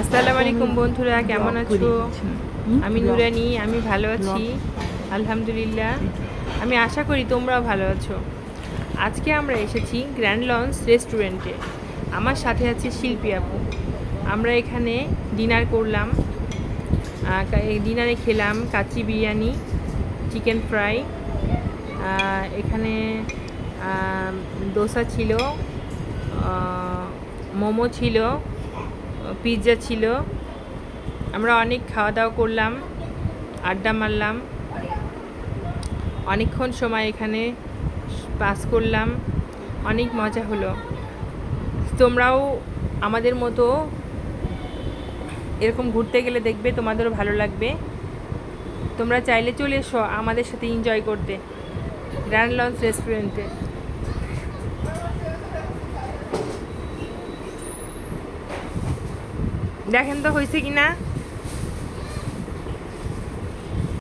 আসসালামু আলাইকুম বন্ধুরা কেমন আছো? আমি নুরানি আমি ভালো আছি আলহামদুলিল্লাহ। আমি আশা করি তোমরাও ভালো আছো। আজকে আমরা এসেছি গ্র্যান্ড লঞ্চ রেস্টুরেন্টে আমার সাথে আছে শিল্পী আপু। আমরা এখানে ডিনার করলাম। ডিনারে খেলাম কাচ্চি বিরিয়ানি চিকেন ফ্রাই এখানে দোসা ছিল মোমো ছিল পিৎজা ছিল। আমরা অনেক খাওয়া দাওয়া করলাম, আড্ডা মারলাম। অনেকক্ষণ সময় এখানে পাস করলাম। অনেক মজা হলো। তোমরাও আমাদের মতো এরকম ঘুরতে গেলে দেখবে তোমাদেরও ভালো লাগবে। তোমরা চাইলে চলে এসো আমাদের সাথে এনজয় করতে। গ্র্যান্ড লঞ্চ রেস্টুরেন্টে দেখেন তো হয়েছে কি না